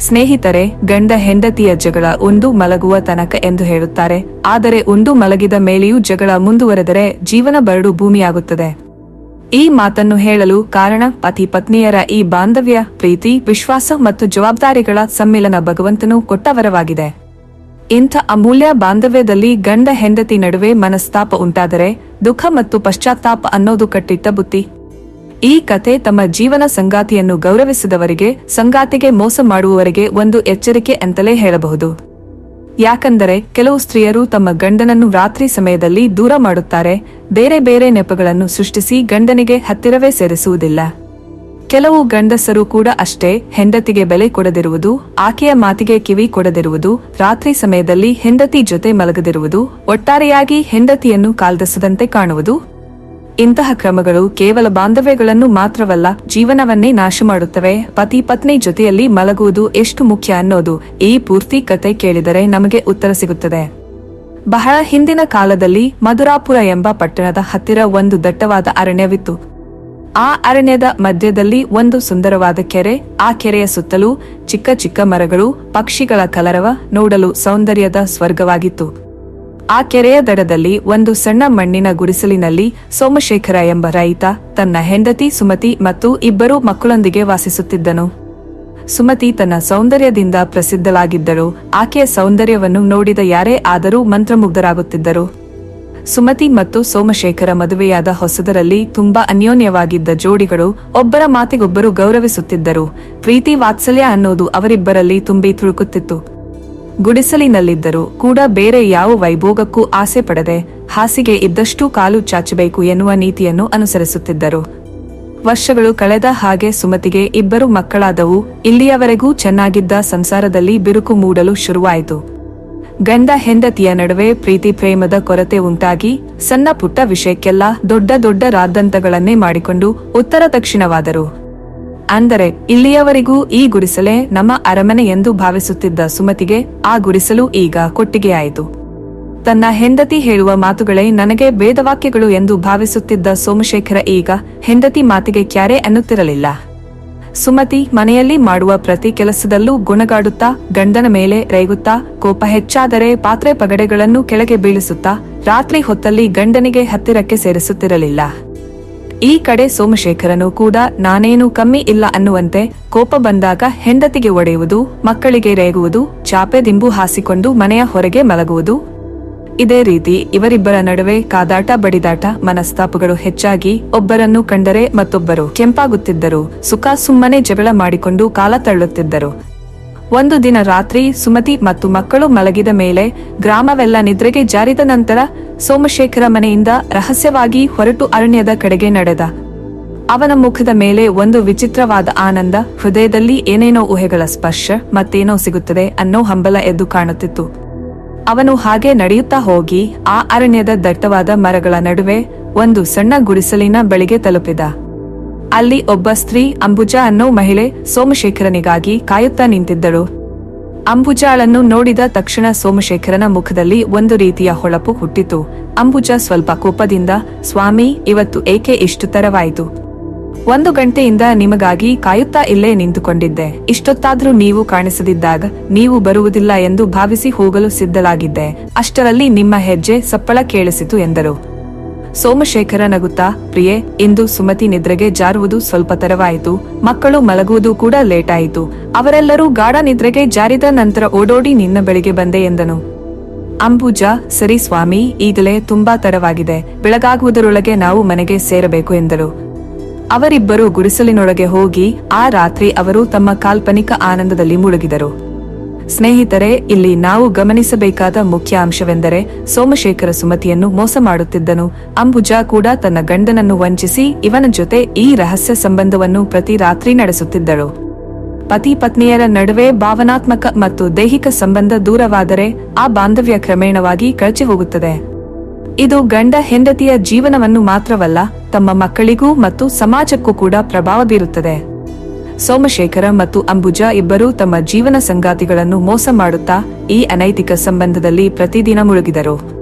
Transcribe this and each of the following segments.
ಸ್ನೇಹಿತರೆ, ಗಂಡ ಹೆಂಡತಿಯ ಜಗಳ ಒಂದು ಮಲಗುವ ತನಕ ಎಂದು ಹೇಳುತ್ತಾರೆ. ಆದರೆ ಒಂದು ಮಲಗಿದ ಮೇಲೆಯೂ ಜಗಳ ಮುಂದುವರೆದರೆ ಜೀವನ ಬರಡು ಭೂಮಿಯಾಗುತ್ತದೆ. ಈ ಮಾತನ್ನು ಹೇಳಲು ಕಾರಣ ಪತಿ ಪತ್ನಿಯರ ಈ ಬಾಂಧವ್ಯ, ಪ್ರೀತಿ, ವಿಶ್ವಾಸ ಮತ್ತು ಜವಾಬ್ದಾರಿಗಳ ಸಮ್ಮಿಲನ ಭಗವಂತನು ಕೊಟ್ಟವರವಾಗಿದೆ. ಇಂಥ ಅಮೂಲ್ಯ ಬಾಂಧವ್ಯದಲ್ಲಿ ಗಂಡ ಹೆಂಡತಿ ನಡುವೆ ಮನಸ್ತಾಪ ಉಂಟಾದರೆ, ದುಃಖ ಮತ್ತು ಪಶ್ಚಾತ್ತಾಪ ಅನ್ನೋದು ಕಟ್ಟಿಟ್ಟ ಬುತ್ತಿ. ಈ ಕತೆ ತಮ್ಮ ಜೀವನ ಸಂಗಾತಿಯನ್ನು ಗೌರವಿಸಿದವರಿಗೆ, ಸಂಗಾತಿಗೆ ಮೋಸ ಮಾಡುವವರಿಗೆ ಒಂದು ಎಚ್ಚರಿಕೆ ಅಂತಲೇ ಹೇಳಬಹುದು. ಯಾಕಂದರೆ, ಕೆಲವು ಸ್ತ್ರೀಯರು ತಮ್ಮ ಗಂಡನನ್ನು ರಾತ್ರಿ ಸಮಯದಲ್ಲಿ ದೂರ ಮಾಡುತ್ತಾರೆ, ಬೇರೆ ಬೇರೆ ನೆಪಗಳನ್ನು ಸೃಷ್ಟಿಸಿ ಗಂಡನಿಗೆ ಹತ್ತಿರವೇ ಸೇರಿಸುವುದಿಲ್ಲ. ಕೆಲವು ಗಂಡಸರು ಕೂಡ ಅಷ್ಟೇ, ಹೆಂಡತಿಗೆ ಬೆಲೆ ಕೊಡದಿರುವುದು, ಆಕೆಯ ಮಾತಿಗೆ ಕಿವಿ ಕೊಡದಿರುವುದು, ರಾತ್ರಿ ಸಮಯದಲ್ಲಿ ಹೆಂಡತಿ ಜೊತೆ ಮಲಗದಿರುವುದು, ಒಟ್ಟಾರೆಯಾಗಿ ಹೆಂಡತಿಯನ್ನು ಕಾಲ್ದಸದಂತೆ ಕಾಣುವುದು ಇಂತಹ ಕ್ರಮಗಳು ಕೇವಲ ಬಾಂಧವ್ಯಗಳನ್ನು ಮಾತ್ರವಲ್ಲ, ಜೀವನವನ್ನೇ ನಾಶ ಮಾಡುತ್ತವೆ ಪತಿ ಪತ್ನಿ ಜೊತೆಯಲ್ಲಿ ಮಲಗುವುದು ಎಷ್ಟು ಮುಖ್ಯ ಅನ್ನೋದು ಈ ಪೂರ್ತಿ ಕತೆ ಕೇಳಿದರೆ ನಮಗೆ ಉತ್ತರ ಸಿಗುತ್ತದೆ. ಬಹಳ ಹಿಂದಿನ ಕಾಲದಲ್ಲಿ ಮಧುರಾಪುರ ಎಂಬ ಪಟ್ಟಣದ ಹತ್ತಿರ ಒಂದು ದಟ್ಟವಾದ ಅರಣ್ಯವಿತ್ತು. ಆ ಅರಣ್ಯದ ಮಧ್ಯದಲ್ಲಿ ಒಂದು ಸುಂದರವಾದ ಕೆರೆ, ಆ ಕೆರೆಯ ಸುತ್ತಲೂ ಚಿಕ್ಕ ಚಿಕ್ಕ ಮರಗಳು, ಪಕ್ಷಿಗಳ ಕಲರವ ನೋಡಲು ಸೌಂದರ್ಯದ ಸ್ವರ್ಗವಾಗಿತ್ತು. ಆ ಕೆರೆಯ ದಡದಲ್ಲಿ ಒಂದು ಸಣ್ಣ ಮಣ್ಣಿನ ಗುಡಿಸಲಿನಲ್ಲಿ ಸೋಮಶೇಖರ ಎಂಬ ರೈತ ತನ್ನ ಹೆಂಡತಿ ಸುಮತಿ ಮತ್ತು ಇಬ್ಬರು ಮಕ್ಕಳೊಂದಿಗೆ ವಾಸಿಸುತ್ತಿದ್ದನು. ಸುಮತಿ ತನ್ನ ಸೌಂದರ್ಯದಿಂದ ಪ್ರಸಿದ್ಧಳಾಗಿದ್ದಳು. ಆಕೆಯ ಸೌಂದರ್ಯವನ್ನು ನೋಡಿದ ಯಾರೇ ಆದರೂ ಮಂತ್ರಮುಗ್ಧರಾಗುತ್ತಿದ್ದರು. ಸುಮತಿ ಮತ್ತು ಸೋಮಶೇಖರ ಮದುವೆಯಾದ ಹೊಸದರಲ್ಲಿ ತುಂಬಾ ಅನ್ಯೋನ್ಯವಾಗಿದ್ದ ಜೋಡಿಗಳು ಒಬ್ಬರ ಮಾತಿಗೊಬ್ಬರು ಗೌರವಿಸುತ್ತಿದ್ದರು. ಪ್ರೀತಿ ವಾತ್ಸಲ್ಯ ಅನ್ನೋದು ಅವರಿಬ್ಬರಲ್ಲಿ ತುಂಬಿ ತುಳುಕುತ್ತಿತ್ತು. ಗುಡಿಸಲಿನಲ್ಲಿದ್ದರೂ ಕೂಡ ಬೇರೆ ಯಾವ ವೈಭೋಗಕ್ಕೂ ಆಸೆ ಪಡದೆ ಹಾಸಿಗೆ ಇದ್ದಷ್ಟು ಕಾಲು ಚಾಚಬೇಕು ಎನ್ನುವ ನೀತಿಯನ್ನು ಅನುಸರಿಸುತ್ತಿದ್ದರು. ವರ್ಷಗಳು ಕಳೆದ ಹಾಗೆ ಸುಮತಿಗೆ ಇಬ್ಬರು ಮಕ್ಕಳಾದವು. ಇಲ್ಲಿಯವರೆಗೂ ಚೆನ್ನಾಗಿದ್ದ ಸಂಸಾರದಲ್ಲಿ ಬಿರುಕು ಮೂಡಲು ಶುರುವಾಯಿತು. ಗಂಡ ಹೆಂಡತಿಯ ನಡುವೆ ಪ್ರೀತಿ ಪ್ರೇಮದ ಕೊರತೆ ಉಂಟಾಗಿ ಸಣ್ಣ ಪುಟ್ಟ ವಿಷಯಕ್ಕೆಲ್ಲ ದೊಡ್ಡ ದೊಡ್ಡ ರಾದ್ದಂತಗಳನ್ನೇ ಮಾಡಿಕೊಂಡು ಉತ್ತರ ದಕ್ಷಿಣವಾದರು. ಅಂದರೆ ಇಲ್ಲಿಯವರೆಗೂ ಈ ಗುರಿಸಲೇ ನಮ್ಮ ಅರಮನೆ ಎಂದು ಭಾವಿಸುತ್ತಿದ್ದ ಸುಮತಿಗೆ ಆ ಗುರಿಸಲು ಈಗ ಕೊಟ್ಟಿಗೆಯಾಯಿತು. ತನ್ನ ಹೆಂಡತಿ ಹೇಳುವ ಮಾತುಗಳೇ ನನಗೆ ಭೇದವಾಕ್ಯಗಳು ಎಂದು ಭಾವಿಸುತ್ತಿದ್ದ ಸೋಮಶೇಖರ ಈಗ ಹೆಂಡತಿ ಮಾತಿಗೆ ಕ್ಯಾರೆ ಅನ್ನುತ್ತಿರಲಿಲ್ಲ. ಸುಮತಿ ಮನೆಯಲ್ಲಿ ಮಾಡುವ ಪ್ರತಿ ಕೆಲಸದಲ್ಲೂ ಗುಣಗಾಡುತ್ತಾ, ಗಂಡನ ಮೇಲೆ ರೇಗುತ್ತಾ, ಕೋಪ ಹೆಚ್ಚಾದರೆ ಪಾತ್ರೆ ಪಗಡೆಗಳನ್ನು ಕೆಳಗೆ ಬೀಳಿಸುತ್ತಾ, ರಾತ್ರಿ ಹೊತ್ತಲ್ಲಿ ಗಂಡನಿಗೆ ಹತ್ತಿರಕ್ಕೆ ಸೇರಿಸುತ್ತಿರಲಿಲ್ಲ. ಈ ಕಡೆ ಸೋಮಶೇಖರನು ಕೂಡ, ನಾನೇನು ಕಮ್ಮಿ ಇಲ್ಲ ಅನ್ನುವಂತೆ ಕೋಪ ಬಂದಾಗ ಹೆಂಡತಿಗೆ ಒಡೆಯುವುದು, ಮಕ್ಕಳಿಗೆ ರೇಗುವುದು, ಚಾಪೆ ದಿಂಬು ಹಾಸಿಕೊಂಡು ಮನೆಯ ಹೊರಗೆ ಮಲಗುವುದು. ಇದೇ ರೀತಿ ಇವರಿಬ್ಬರ ನಡುವೆ ಕಾದಾಟ ಬಡಿದಾಟ, ಮನಸ್ತಾಪಗಳು ಹೆಚ್ಚಾಗಿ ಒಬ್ಬರನ್ನು ಕಂಡರೆ ಮತ್ತೊಬ್ಬರು ಕೆಂಪಾಗುತ್ತಿದ್ದರು, ಸುಖ ಸುಮ್ಮನೆ ಜಗಳ ಮಾಡಿಕೊಂಡು ಕಾಲ ತಳ್ಳುತ್ತಿದ್ದರು. ಒಂದು ದಿನ ರಾತ್ರಿ ಸುಮತಿ ಮತ್ತು ಮಕ್ಕಳು ಮಲಗಿದ ಮೇಲೆ ಗ್ರಾಮವೆಲ್ಲ ನಿದ್ರೆಗೆ ಜಾರಿದ ನಂತರ ಸೋಮಶೇಖರ ಮನೆಯಿಂದ ರಹಸ್ಯವಾಗಿ ಹೊರಟು ಅರಣ್ಯದ ಕಡೆಗೆ ನಡೆದ. ಅವನ ಮುಖದ ಮೇಲೆ ಒಂದು ವಿಚಿತ್ರವಾದ ಆನಂದ, ಹೃದಯದಲ್ಲಿ ಏನೇನೋ ಊಹೆಗಳ ಸ್ಪರ್ಶ ಮತ್ತೇನೋ ಸಿಗುತ್ತದೆ ಅನ್ನೋ ಹಂಬಲ ಎದ್ದು ಕಾಣುತ್ತಿತ್ತು. ಅವನು ಹಾಗೆ ನಡೆಯುತ್ತಾ ಹೋಗಿ ಆ ಅರಣ್ಯದ ದಟ್ಟವಾದ ಮರಗಳ ನಡುವೆ ಒಂದು ಸಣ್ಣ ಗುಡಿಸಲಿನ ಬಳಿಗೆ ತಲುಪಿದ. ಅಲ್ಲಿ ಒಬ್ಬ ಸ್ತ್ರೀ ಅಂಬುಜಾ ಅನ್ನೋ ಮಹಿಳೆ ಸೋಮಶೇಖರನಿಗಾಗಿ ಕಾಯುತ್ತಾ ನಿಂತಿದ್ದಳು. ಅಂಬುಜಾಳನ್ನು ನೋಡಿದ ತಕ್ಷಣ ಸೋಮಶೇಖರನ ಮುಖದಲ್ಲಿ ಒಂದು ರೀತಿಯ ಹೊಳಪು ಹುಟ್ಟಿತು. ಅಂಬುಜ ಸ್ವಲ್ಪ ಕೋಪದಿಂದ, ಸ್ವಾಮಿ, ಇವತ್ತು ಏಕೆ ಇಷ್ಟು ತರವಾಯಿತು ಒಂದು ಗಂಟೆಯಿಂದ ನಿಮಗಾಗಿ ಕಾಯುತ್ತಾ ಇಲ್ಲೇ ನಿಂತುಕೊಂಡಿದ್ದೆ. ಇಷ್ಟೊತ್ತಾದ್ರೂ ನೀವು ಕಾಣಿಸದಿದ್ದಾಗ ನೀವು ಬರುವುದಿಲ್ಲ ಎಂದು ಭಾವಿಸಿ ಹೋಗಲು ಸಿದ್ಧಲಾಗಿದ್ದೆ ಅಷ್ಟರಲ್ಲಿ ನಿಮ್ಮ ಹೆಜ್ಜೆ ಸಪ್ಪಳ ಕೇಳಿಸಿತು ಎಂದರು. ಸೋಮಶೇಖರ ನಗುತ್ತಾ, ಪ್ರಿಯೆ, ಇಂದು ಸುಮತಿ ನಿದ್ರೆಗೆ ಜಾರುವುದು ಸ್ವಲ್ಪ ತರವಾಯಿತು. ಮಕ್ಕಳು ಮಲಗುವುದು ಕೂಡ ಲೇಟ್ ಆಯಿತು ಅವರೆಲ್ಲರೂ ಗಾಢ ನಿದ್ರೆಗೆ ಜಾರಿದ ನಂತರ ಓಡೋಡಿ ನಿನ್ನ ಬೆಳಿಗ್ಗೆ ಬಂದೆ ಎಂದನು. ಅಂಬುಜಾ, ಸರಿ ಸ್ವಾಮಿ, ಈಗಲೇ ತುಂಬಾ ತಡವಾಗಿದೆ ಬೆಳಗಾಗುವುದರೊಳಗೆ ನಾವು ಮನೆಗೆ ಸೇರಬೇಕು ಎಂದರು ಅವರಿಬ್ಬರು ಗುಡಿಸಲಿನೊಳಗೆ ಹೋಗಿ, ಆ ರಾತ್ರಿ ಅವರು ತಮ್ಮ ಕಾಲ್ಪನಿಕ ಆನಂದದಲ್ಲಿ ಮುಳುಗಿದರು. ಸ್ನೇಹಿತರೆ, ಇಲ್ಲಿ ನಾವು ಗಮನಿಸಬೇಕಾದ ಮುಖ್ಯ ಅಂಶವೆಂದರೆ ಸೋಮಶೇಖರ ಸುಮತಿಯನ್ನು ಮೋಸ ಮಾಡುತ್ತಿದ್ದನು. ಅಂಬುಜಾ ಕೂಡ ತನ್ನ ಗಂಡನನ್ನು ವಂಚಿಸಿ ಇವನ ಜೊತೆ ಈ ರಹಸ್ಯ ಸಂಬಂಧವನ್ನು ಪ್ರತಿ ರಾತ್ರಿ ನಡೆಸುತ್ತಿದ್ದಳು. ಪತಿ ಪತ್ನಿಯರ ನಡುವೆ ಭಾವನಾತ್ಮಕ ಮತ್ತು ದೈಹಿಕ ಸಂಬಂಧ ದೂರವಾದರೆ ಆ ಬಾಂಧವ್ಯ ಕ್ರಮೇಣವಾಗಿ ಕಳಚಿ ಹೋಗುತ್ತದೆ. ಇದು ಗಂಡ ಹೆಂಡತಿಯ ಜೀವನವನ್ನು ಮಾತ್ರವಲ್ಲ, ತಮ್ಮ ಮಕ್ಕಳಿಗೂ ಮತ್ತು ಸಮಾಜಕ್ಕೂ ಕೂಡ ಪ್ರಭಾವ ಬೀರುತ್ತದೆ. ಸೋಮಶೇಖರ ಮತ್ತು ಅಂಬುಜಾ ಇಬ್ಬರೂ ತಮ್ಮ ಜೀವನ ಸಂಗಾತಿಗಳನ್ನು ಮೋಸ ಮಾಡುತ್ತಾ ಈ ಅನೈತಿಕ ಸಂಬಂಧದಲ್ಲಿ ಪ್ರತಿದಿನ ಮುಳುಗಿದರು.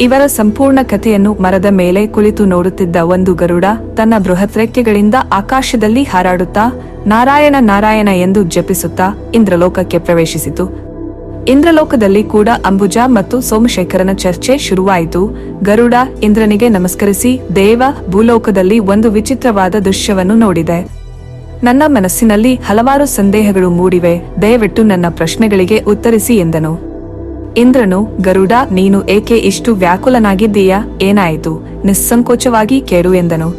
ಇವರ ಸಂಪೂರ್ಣ ಕಥೆಯನ್ನು ಮರದ ಮೇಲೆ ಕುಳಿತು ನೋಡುತ್ತಿದ್ದ ಒಂದು ಗರುಡ ತನ್ನ ಬೃಹತ್ ರೆಕ್ಕೆಗಳಿಂದ ಆಕಾಶದಲ್ಲಿ ಹಾರಾಡುತ್ತಾ, ನಾರಾಯಣ ನಾರಾಯಣ ಎಂದು ಜಪಿಸುತ್ತಾ ಇಂದ್ರಲೋಕಕ್ಕೆ ಪ್ರವೇಶಿಸಿತು. ಇಂದ್ರಲೋಕದಲ್ಲಿ ಕೂಡ ಅಂಬುಜ ಮತ್ತು ಸೋಮಶೇಖರನ ಚರ್ಚೆ ಶುರುವಾಯಿತು. ಗರುಡ ಇಂದ್ರನಿಗೆ ನಮಸ್ಕರಿಸಿ, ದೇವ, ಭೂಲೋಕದಲ್ಲಿ ಒಂದು ವಿಚಿತ್ರವಾದ ದೃಶ್ಯವನ್ನು ನೋಡಿದೆ. ನನ್ನ ಮನಸ್ಸಿನಲ್ಲಿ ಹಲವಾರು ಸಂದೇಹಗಳು ಮೂಡಿವೆ. ದಯವಿಟ್ಟು ನನ್ನ ಪ್ರಶ್ನೆಗಳಿಗೆ ಉತ್ತರಿಸಿ ಎಂದನು. ಇಂದ್ರನು, ಗರುಡ, ನೀನು ಏಕೆ ಇಷ್ಟು ವ್ಯಾಕುಲನಾಗಿದ್ದೀಯಾ? ಏನಾಯಿತು? ನಿಸ್ಸಂಕೋಚವಾಗಿ ಕೇಳು ಎಂದನು.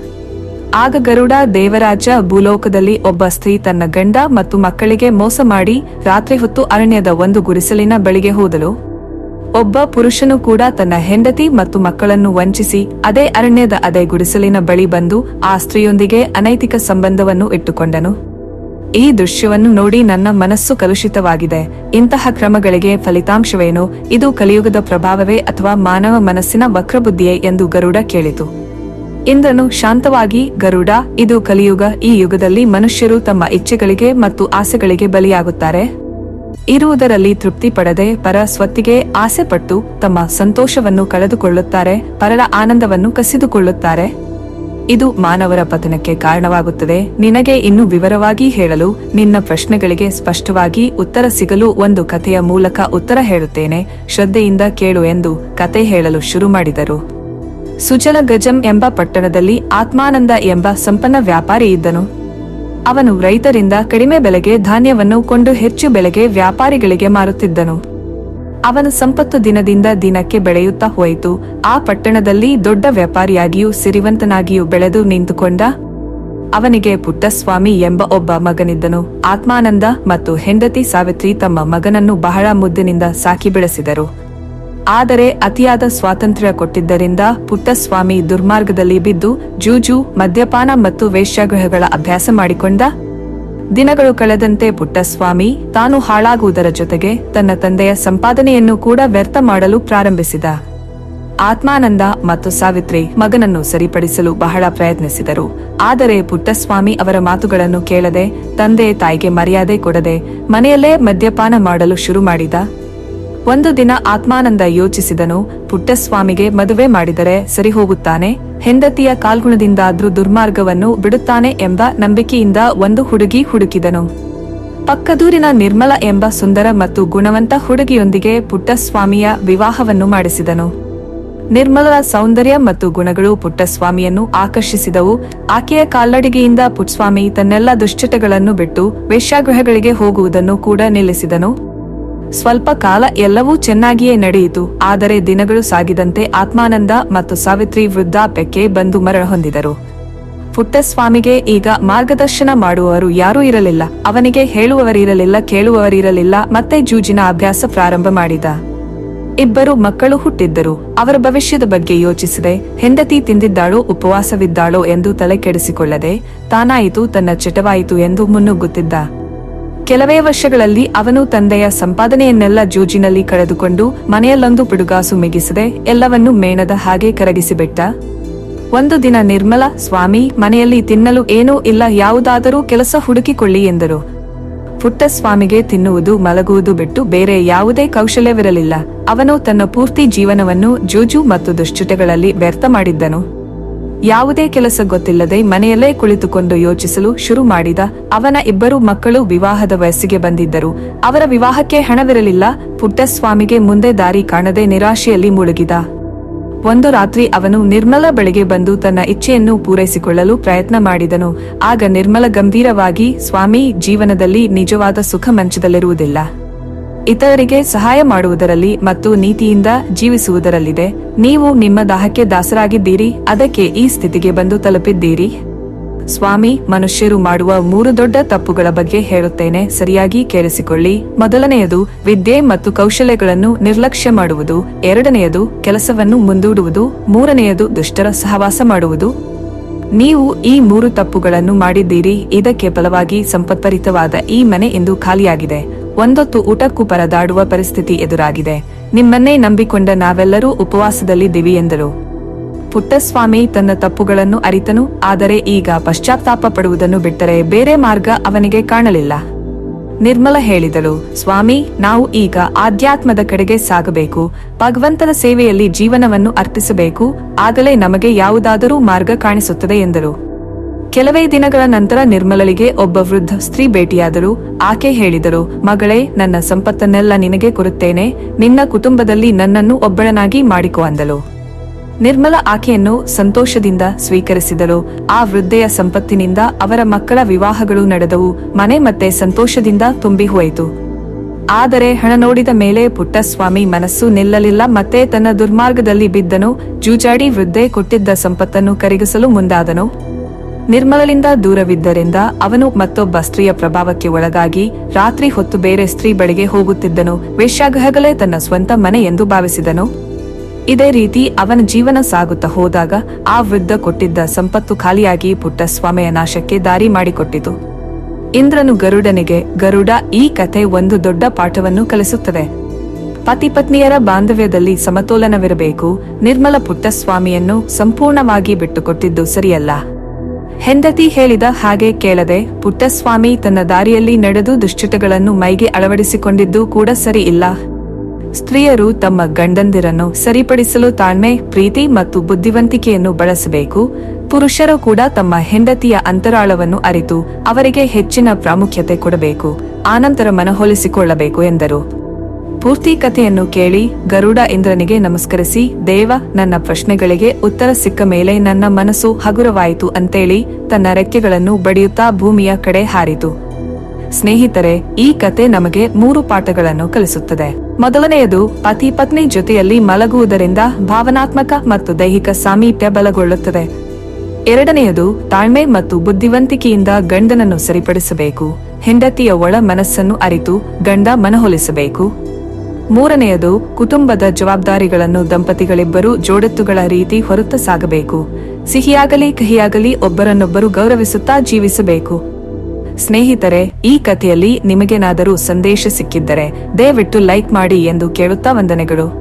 ಆಗ ಗರುಡ ದೇವರಾಜ ಭೂಲೋಕದಲ್ಲಿ ಒಬ್ಬ ಸ್ತ್ರೀ ತನ್ನ ಗಂಡ ಮತ್ತು ಮಕ್ಕಳಿಗೆ ಮೋಸ ಮಾಡಿ ರಾತ್ರಿ ಹೊತ್ತು ಅರಣ್ಯದ ಒಂದು ಗುರಿಸಲಿನ ಬಳಿಗೆ ಹೋದಳು. ಒಬ್ಬ ಪುರುಷನು ಕೂಡ ತನ್ನ ಹೆಂಡತಿ ಮತ್ತು ಮಕ್ಕಳನ್ನು ವಂಚಿಸಿ ಅದೇ ಅರಣ್ಯದ ಅದೇ ಗುಡಿಸಲಿನ ಬಳಿ ಬಂದು ಆ ಸ್ತ್ರೀಯೊಂದಿಗೆ ಅನೈತಿಕ ಸಂಬಂಧವನ್ನು ಇಟ್ಟುಕೊಂಡನು. ಈ ದೃಶ್ಯವನ್ನು ನೋಡಿ ನನ್ನ ಮನಸ್ಸು ಕಲುಷಿತವಾಗಿದೆ. ಇಂತಹ ಕ್ರಮಗಳಿಗೆ ಫಲಿತಾಂಶವೇನು? ಇದು ಕಲಿಯುಗದ ಪ್ರಭಾವವೇ ಅಥವಾ ಮಾನವ ಮನಸ್ಸಿನ ವಕ್ರಬುದ್ಧಿಯೇ ಎಂದು ಗರುಡ ಕೇಳಿತು. ಇಂದ್ರನು ಶಾಂತವಾಗಿ, ಗರುಡ, ಇದು ಕಲಿಯುಗ, ಈ ಯುಗದಲ್ಲಿ ಮನುಷ್ಯರು ತಮ್ಮ ಇಚ್ಛೆಗಳಿಗೆ ಮತ್ತು ಆಸೆಗಳಿಗೆ ಬಲಿಯಾಗುತ್ತಾರೆ. ಇರುವುದರಲ್ಲಿ ತೃಪ್ತಿ ಪಡದೆ ಪರ ಸ್ವತ್ತಿಗೆ ಆಸೆಪಟ್ಟು ತಮ್ಮ ಸಂತೋಷವನ್ನು ಕಳೆದುಕೊಳ್ಳುತ್ತಾರೆ, ಪರರ ಆನಂದವನ್ನು ಕಸಿದುಕೊಳ್ಳುತ್ತಾರೆ. ಇದು ಮಾನವರ ಪತನಕ್ಕೆ ಕಾರಣವಾಗುತ್ತದೆ. ನಿನಗೆ ಇನ್ನು ವಿವರವಾಗಿ ಹೇಳಲು ನಿನ್ನ ಪ್ರಶ್ನೆಗಳಿಗೆ ಸ್ಪಷ್ಟವಾಗಿ ಉತ್ತರ ಸಿಗಲು ಒಂದು ಕಥೆಯ ಮೂಲಕ ಉತ್ತರ ಹೇಳುತ್ತೇನೆ. ಶ್ರದ್ಧೆಯಿಂದ ಕೇಳು ಎಂದು ಕತೆ ಹೇಳಲು ಶುರು ಮಾಡಿದರು. ಸುಜಲ ಗಜಂ ಎಂಬ ಪಟ್ಟಣದಲ್ಲಿ ಆತ್ಮಾನಂದ ಎಂಬ ಸಂಪನ್ನ ವ್ಯಾಪಾರಿ ಇದ್ದನು. ಅವನು ರೈತರಿಂದ ಕಡಿಮೆ ಬೆಲೆಗೆ ಧಾನ್ಯವನ್ನು ಕೊಂಡು ಹೆಚ್ಚು ಬೆಲೆಗೆ ವ್ಯಾಪಾರಿಗಳಿಗೆ ಮಾರುತ್ತಿದ್ದನು. ಅವನ ಸಂಪತ್ತು ದಿನದಿಂದ ದಿನಕ್ಕೆ ಬೆಳೆಯುತ್ತಾ ಹೋಯಿತು. ಆ ಪಟ್ಟಣದಲ್ಲಿ ದೊಡ್ಡ ವ್ಯಾಪಾರಿಯಾಗಿಯೂ ಸಿರಿವಂತನಾಗಿಯೂ ಬೆಳೆದು ನಿಂತುಕೊಂಡ ಅವನಿಗೆ ಪುಟ್ಟಸ್ವಾಮಿ ಎಂಬ ಒಬ್ಬ ಮಗನಿದ್ದನು. ಆತ್ಮಾನಂದ ಮತ್ತು ಹೆಂಡತಿ ಸಾವಿತ್ರಿ ತಮ್ಮ ಮಗನನ್ನು ಬಹಳ ಮುದ್ದಿನಿಂದ ಸಾಕಿ ಬೆಳೆಸಿದರು. ಆದರೆ ಅತಿಯಾದ ಸ್ವಾತಂತ್ರ್ಯ ಕೊಟ್ಟಿದ್ದರಿಂದ ಪುಟ್ಟಸ್ವಾಮಿ ದುರ್ಮಾರ್ಗದಲ್ಲಿ ಬಿದ್ದು ಜೂಜು, ಮದ್ಯಪಾನ ಮತ್ತು ವೇಶ್ಯಾಗೃಹಗಳ ಅಭ್ಯಾಸ ಮಾಡಿಕೊಂಡ ದಿನಗಳು ಕಳೆದಂತೆ ಪುಟ್ಟಸ್ವಾಮಿ ತಾನು ಹಾಳಾಗುವುದರ ಜೊತೆಗೆ ತನ್ನ ತಂದೆಯ ಸಂಪಾದನೆಯನ್ನು ಕೂಡ ವ್ಯರ್ಥ ಮಾಡಲು ಪ್ರಾರಂಭಿಸಿದ. ಆತ್ಮಾನಂದ ಮತ್ತು ಸಾವಿತ್ರಿ ಮಗನನ್ನು ಸರಿಪಡಿಸಲು ಬಹಳ ಪ್ರಯತ್ನಿಸಿದರು. ಆದರೆ ಪುಟ್ಟಸ್ವಾಮಿ ಅವರ ಮಾತುಗಳನ್ನು ಕೇಳದೆ ತಂದೆ ತಾಯಿಗೆ ಮರ್ಯಾದೆ ಕೊಡದೆ ಮನೆಯಲ್ಲೇ ಮದ್ಯಪಾನ ಮಾಡಲು ಶುರು ಮಾಡಿದ. ಒಂದು ದಿನ ಆತ್ಮಾನಂದ ಯೋಚಿಸಿದನು, ಪುಟ್ಟಸ್ವಾಮಿಗೆ ಮದುವೆ ಮಾಡಿದರೆ ಸರಿ ಹೋಗುತ್ತಾನೆ ಹೆಂಡತಿಯ ಕಾಲ್ಗುಣದಿಂದಾದ್ರೂ ದುರ್ಮಾರ್ಗವನ್ನು ಬಿಡುತ್ತಾನೆ ಎಂಬ ನಂಬಿಕೆಯಿಂದ ಒಂದು ಹುಡುಗಿ ಹುಡುಕಿದನು. ಪಕ್ಕದೂರಿನ ನಿರ್ಮಲ ಎಂಬ ಸುಂದರ ಮತ್ತು ಗುಣವಂತ ಹುಡುಗಿಯೊಂದಿಗೆ ಪುಟ್ಟಸ್ವಾಮಿಯ ವಿವಾಹವನ್ನು ಮಾಡಿಸಿದನು. ನಿರ್ಮಲರ ಸೌಂದರ್ಯ ಮತ್ತು ಗುಣಗಳು ಪುಟ್ಟಸ್ವಾಮಿಯನ್ನು ಆಕರ್ಷಿಸಿದವು. ಆಕೆಯ ಕಾಲ್ನಡಿಗೆಯಿಂದ ಪುಟ್ಸ್ವಾಮಿ ತನ್ನೆಲ್ಲ ದುಶ್ಚಟಗಳನ್ನು ಬಿಟ್ಟು ವೇಶ್ಯಾಗೃಹಗಳಿಗೆ ಹೋಗುವುದನ್ನು ಕೂಡ ನಿಲ್ಲಿಸಿದನು. ಸ್ವಲ್ಪ ಕಾಲ ಎಲ್ಲವೂ ಚೆನ್ನಾಗಿಯೇ ನಡೆಯಿತು, ಆದರೆ ದಿನಗಳು ಸಾಗಿದಂತೆ ಆತ್ಮಾನಂದ ಮತ್ತು ಸಾವಿತ್ರಿ ವೃದ್ಧಾಪ್ಯಕ್ಕೆ ಬಂದು ಮರಣ ಹೊಂದಿದರು. ಪುಟ್ಟಸ್ವಾಮಿಗೆ ಈಗ ಮಾರ್ಗದರ್ಶನ ಮಾಡುವವರು ಯಾರೂ ಇರಲಿಲ್ಲ, ಅವನಿಗೆ ಹೇಳುವವರಿರಲಿಲ್ಲ, ಕೇಳುವವರಿರಲಿಲ್ಲ, ಮತ್ತೆ ಜೂಜಿನ ಅಭ್ಯಾಸ ಪ್ರಾರಂಭ ಮಾಡಿದ. ಇಬ್ಬರು ಮಕ್ಕಳು ಹುಟ್ಟಿದ್ದರು, ಅವರ ಭವಿಷ್ಯದ ಬಗ್ಗೆ ಯೋಚಿಸಿದೆ, ಹೆಂಡತಿ ತಿಂದಿದ್ದಾಳೋ, ಉಪವಾಸವಿದ್ದಾಳೋ ಎಂದು ತಲೆ ಕೆಡಿಸಿಕೊಳ್ಳದೆ ತಾನಾಯಿತು ತನ್ನ ಚಟವಾಯಿತು ಎಂದು ಮುನ್ನುಗ್ಗುತ್ತಿದ್ದ. ಕೆಲವೇ ವರ್ಷಗಳಲ್ಲಿ ಅವನು ತಂದೆಯ ಸಂಪಾದನೆಯನ್ನೆಲ್ಲ ಜೂಜಿನಲ್ಲಿ ಕಳೆದುಕೊಂಡು ಮನೆಯಲ್ಲೊಂದು ಪಿಡುಗಾಸು ಮಿಗಿಸದೆ. ಎಲ್ಲವನ್ನೂ ಮೇಣದ ಹಾಗೆ ಕರಗಿಸಿಬಿಟ್ಟ. ಒಂದು ದಿನ ನಿರ್ಮಲ, ಸ್ವಾಮಿ, ಮನೆಯಲ್ಲಿ ತಿನ್ನಲು ಏನೂ ಇಲ್ಲ, ಯಾವುದಾದರೂ ಕೆಲಸ ಹುಡುಕಿಕೊಳ್ಳಿ ಎಂದರು. ಪುಟ್ಟಸ್ವಾಮಿಗೆ ತಿನ್ನುವುದು ಮಲಗುವುದು ಬಿಟ್ಟು ಬೇರೆ ಯಾವುದೇ ಕೌಶಲ್ಯವಿರಲಿಲ್ಲ. ಅವನು ತನ್ನ ಪೂರ್ತಿ ಜೀವನವನ್ನು ಜೂಜು ಮತ್ತು ದುಶ್ಚಟಗಳಲ್ಲಿ ವ್ಯರ್ಥ ಮಾಡಿದ್ದನು. ಯಾವುದೇ ಕೆಲಸ ಗೊತ್ತಿಲ್ಲದೆ ಮನೆಯಲ್ಲೇ ಕುಳಿತುಕೊಂಡು ಯೋಚಿಸಲು ಶುರು ಮಾಡಿದ ಅವನ ಇಬ್ಬರು ಮಕ್ಕಳು ವಿವಾಹದ ವಯಸ್ಸಿಗೆ ಬಂದಿದ್ದರು. ಅವರ ವಿವಾಹಕ್ಕೆ ಹಣವಿರಲಿಲ್ಲ. ಪುಟ್ಟಸ್ವಾಮಿಗೆ ಮುಂದೆ ದಾರಿ ಕಾಣದೆ ನಿರಾಶೆಯಲ್ಲಿ ಮುಳುಗಿದ. ಒಂದು ರಾತ್ರಿ ಅವನು ನಿರ್ಮಲ ಬಳಿಗೆ ಬಂದು ತನ್ನ ಇಚ್ಛೆಯನ್ನು ಪೂರೈಸಿಕೊಳ್ಳಲು ಪ್ರಯತ್ನ ಮಾಡಿದನು. ಆಗ ನಿರ್ಮಲ ಗಂಭೀರವಾಗಿ, ಸ್ವಾಮಿ, ಜೀವನದಲ್ಲಿ ನಿಜವಾದ ಸುಖ ಮಂಚದಲ್ಲಿರುವುದಿಲ್ಲ. ಇತರರಿಗೆ ಸಹಾಯ ಮಾಡುವುದರಲ್ಲಿ ಮತ್ತು ನೀತಿಯಿಂದ ಜೀವಿಸುವುದರಲ್ಲಿದೆ. ನೀವು ನಿಮ್ಮ ದಾಹಕ್ಕೆ ದಾಸರಾಗಿದ್ದೀರಿ, ಅದಕ್ಕೆ ಈ ಸ್ಥಿತಿಗೆ ಬಂದು ತಲುಪಿದ್ದೀರಿ. ಸ್ವಾಮಿ, ಮನುಷ್ಯರು ಮಾಡುವ ಮೂರು ದೊಡ್ಡ ತಪ್ಪುಗಳ ಬಗ್ಗೆ ಹೇಳುತ್ತೇನೆ. ಸರಿಯಾಗಿ ಕೇಳಿಸಿಕೊಳ್ಳಿ. ಮೊದಲನೆಯದು, ವಿದ್ಯೆ ಮತ್ತು ಕೌಶಲ್ಯಗಳನ್ನು ನಿರ್ಲಕ್ಷ್ಯ ಮಾಡುವುದು. ಎರಡನೆಯದು, ಕೆಲಸವನ್ನು ಮುಂದೂಡುವುದು. ಮೂರನೆಯದು, ದುಷ್ಟರ ಸಹವಾಸ ಮಾಡುವುದು. ನೀವು ಈ ಮೂರು ತಪ್ಪುಗಳನ್ನು ಮಾಡಿದ್ದೀರಿ. ಇದಕ್ಕೆ ಬಲವಾಗಿ ಸಂಪತ್ಪರಿತವಾದ ಈ ಮನೆ ಇಂದು ಖಾಲಿಯಾಗಿದೆ. ಒಂದೊತ್ತು ಊಟಕ್ಕೂ ಪರದಾಡುವ ಪರಿಸ್ಥಿತಿ ಎದುರಾಗಿದೆ. ನಿಮ್ಮನ್ನೇ ನಂಬಿಕೊಂಡ ನಾವೆಲ್ಲರೂ ಉಪವಾಸದಲ್ಲಿದ್ದೀವಿ ಎಂದರು ಪುಟ್ಟಸ್ವಾಮಿ ತನ್ನ ತಪ್ಪುಗಳನ್ನು ಅರಿತನು, ಆದರೆ ಈಗ ಪಶ್ಚಾತ್ತಾಪ ಪಡುವುದನ್ನು ಬಿಟ್ಟರೆ ಬೇರೆ ಮಾರ್ಗ ಅವನಿಗೆ ಕಾಣಲಿಲ್ಲ. ನಿರ್ಮಲ ಹೇಳಿದಳು, ಸ್ವಾಮಿ, ನಾವು ಈಗ ಆಧ್ಯಾತ್ಮದ ಕಡೆಗೆ ಸಾಗಬೇಕು, ಭಗವಂತನ ಸೇವೆಯಲ್ಲಿ ಜೀವನವನ್ನು ಅರ್ಪಿಸಬೇಕು, ಆಗಲೇ ನಮಗೆ ಯಾವುದಾದರೂ ಮಾರ್ಗ ಕಾಣಿಸುತ್ತದೆ ಎಂದರು ಕೆಲವೇ ದಿನಗಳ ನಂತರ ನಿರ್ಮಲಳಿಗೆ ಒಬ್ಬ ವೃದ್ಧ ಸ್ತ್ರೀ ಭೇಟಿಯಾದರು. ಆಕೆ ಹೇಳಿದರು, ಮಗಳೇ, ನನ್ನ ಸಂಪತ್ತನ್ನೆಲ್ಲ ನಿನಗೆ ಕೊರುತ್ತೇನೆ ನಿನ್ನ ಕುಟುಂಬದಲ್ಲಿ ನನ್ನನ್ನು ಒಬ್ಬಳನಾಗಿ ಮಾಡಿಕೊ ಅಂದಳು. ನಿರ್ಮಲ ಆಕೆಯನ್ನು ಸಂತೋಷದಿಂದ ಸ್ವೀಕರಿಸಿದಳು ಆ ವೃದ್ಧೆಯ ಸಂಪತ್ತಿನಿಂದ ಅವರ ಮಕ್ಕಳ ವಿವಾಹಗಳು ನಡೆದವು. ಮನೆ ಮತ್ತೆ ಸಂತೋಷದಿಂದ ತುಂಬಿ ಹೋಯಿತು. ಆದರೆ ಹಣ ನೋಡಿದ ಮೇಲೆ ಪುಟ್ಟಸ್ವಾಮಿ ಮನಸ್ಸು ನಿಲ್ಲಲಿಲ್ಲ. ಮತ್ತೆ ತನ್ನ ದುರ್ಮಾರ್ಗದಲ್ಲಿ ಬಿದ್ದನು. ಜೂಜಾಡಿ ವೃದ್ಧೆ ಕೊಟ್ಟಿದ್ದ ಸಂಪತ್ತನ್ನು ಕರಗಿಸಲು ಮುಂದಾದನು. ನಿರ್ಮಲಳಿಂದ ದೂರವಿದ್ದರಿಂದ ಅವನು ಮತ್ತೊಬ್ಬ ಸ್ತ್ರೀಯ ಪ್ರಭಾವಕ್ಕೆ ಒಳಗಾಗಿ ರಾತ್ರಿ ಹೊತ್ತು ಬೇರೆ ಸ್ತ್ರೀ ಬಳಿಗೆ ಹೋಗುತ್ತಿದ್ದನು. ವೇಶ್ಯಾಗೃಹಗಳೇ ತನ್ನ ಸ್ವಂತ ಮನೆ ಎಂದು ಭಾವಿಸಿದನು. ಇದೇ ರೀತಿ ಅವನ ಜೀವನ ಸಾಗುತ್ತಾ ಹೋದಾಗ ಆ ವೃದ್ಧ ಕೊಟ್ಟಿದ್ದ ಸಂಪತ್ತು ಖಾಲಿಯಾಗಿ ಪುಟ್ಟಸ್ವಾಮಿಯ ನಾಶಕ್ಕೆ ದಾರಿ ಮಾಡಿಕೊಟ್ಟಿತು. ಇಂದ್ರನು ಗರುಡನಿಗೆ, ಗರುಡ, ಈ ಕಥೆ ಒಂದು ದೊಡ್ಡ ಪಾಠವನ್ನು ಕಲಿಸುತ್ತದೆ. ಪತಿ ಪತ್ನಿಯರ ಬಾಂಧವ್ಯದಲ್ಲಿ ಸಮತೋಲನವಿರಬೇಕು. ನಿರ್ಮಲ ಪುಟ್ಟಸ್ವಾಮಿಯನ್ನು ಸಂಪೂರ್ಣವಾಗಿ ಬಿಟ್ಟುಕೊಟ್ಟಿದ್ದು ಸರಿಯಲ್ಲ. ಹೆಂಡತಿ ಹೇಳಿದ ಹಾಗೆ ಕೇಳದೆ ಪುಟ್ಟಸ್ವಾಮಿ ತನ್ನ ದಾರಿಯಲ್ಲಿ ನಡೆದು ದುಶ್ಚಟಗಳನ್ನು ಮೈಗೆ ಅಳವಡಿಸಿಕೊಂಡಿದ್ದು ಕೂಡ ಸರಿ ಇಲ್ಲ. ಸ್ತ್ರೀಯರು ತಮ್ಮ ಗಂಡಂದಿರನ್ನು ಸರಿಪಡಿಸಲು ತಾಳ್ಮೆ, ಪ್ರೀತಿ ಮತ್ತು ಬುದ್ಧಿವಂತಿಕೆಯನ್ನು ಬಳಸಬೇಕು. ಪುರುಷರು ಕೂಡ ತಮ್ಮ ಹೆಂಡತಿಯ ಅಂತರಾಳವನ್ನು ಅರಿತು ಅವರಿಗೆ ಹೆಚ್ಚಿನ ಪ್ರಾಮುಖ್ಯತೆ ಕೊಡಬೇಕು. ಆನಂತರ ಮನಹೊಲಿಸಿಕೊಳ್ಳಬೇಕು ಎಂದರು. ಪೂರ್ತಿ ಕಥೆಯನ್ನು ಕೇಳಿ ಗರುಡ ಇಂದ್ರನಿಗೆ ನಮಸ್ಕರಿಸಿ, ದೇವ, ನನ್ನ ಪ್ರಶ್ನೆಗಳಿಗೆ ಉತ್ತರ ಸಿಕ್ಕ ಮೇಲೆ ನನ್ನ ಮನಸ್ಸು ಹಗುರವಾಯಿತು ಅಂತೇಳಿ ತನ್ನ ರೆಕ್ಕೆಗಳನ್ನು ಬಡಿಯುತ್ತಾ ಭೂಮಿಯ ಕಡೆ ಹಾರಿತು. ಸ್ನೇಹಿತರೆ, ಈ ಕತೆ ನಮಗೆ ಮೂರು ಪಾಠಗಳನ್ನು ಕಲಿಸುತ್ತದೆ. ಮೊದಲನೆಯದು, ಪತಿ ಪತ್ನಿ ಜೊತೆಯಲ್ಲಿ ಮಲಗುವುದರಿಂದ ಭಾವನಾತ್ಮಕ ಮತ್ತು ದೈಹಿಕ ಸಾಮೀಪ್ಯ ಬಲಗೊಳ್ಳುತ್ತದೆ. ಎರಡನೆಯದು, ತಾಳ್ಮೆ ಮತ್ತು ಬುದ್ಧಿವಂತಿಕೆಯಿಂದ ಗಂಡನನ್ನು ಸರಿಪಡಿಸಬೇಕು. ಹೆಂಡತಿಯ ಒಳ ಮನಸ್ಸನ್ನು ಅರಿತು ಗಂಡ ಮನವೊಲಿಸಬೇಕು. ಮೂರನೆಯದು, ಕುಟುಂಬದ ಜವಾಬ್ದಾರಿಗಳನ್ನು ದಂಪತಿಗಳಿಬ್ಬರು ಜೋಡೆತ್ತುಗಳ ರೀತಿ ಹೊರತು ಸಾಗಬೇಕು. ಸಿಹಿಯಾಗಲಿ, ಕಹಿಯಾಗಲಿ ಒಬ್ಬರನ್ನೊಬ್ಬರು ಗೌರವಿಸುತ್ತಾ ಜೀವಿಸಬೇಕು. ಸ್ನೇಹಿತರೆ, ಈ ಕಥೆಯಲ್ಲಿ ನಿಮಗೇನಾದರೂ ಸಂದೇಶ ಸಿಕ್ಕಿದ್ದರೆ ದಯವಿಟ್ಟು ಲೈಕ್ ಮಾಡಿ ಎಂದು ಕೇಳುತ್ತಾ ವಂದನೆಗಳು.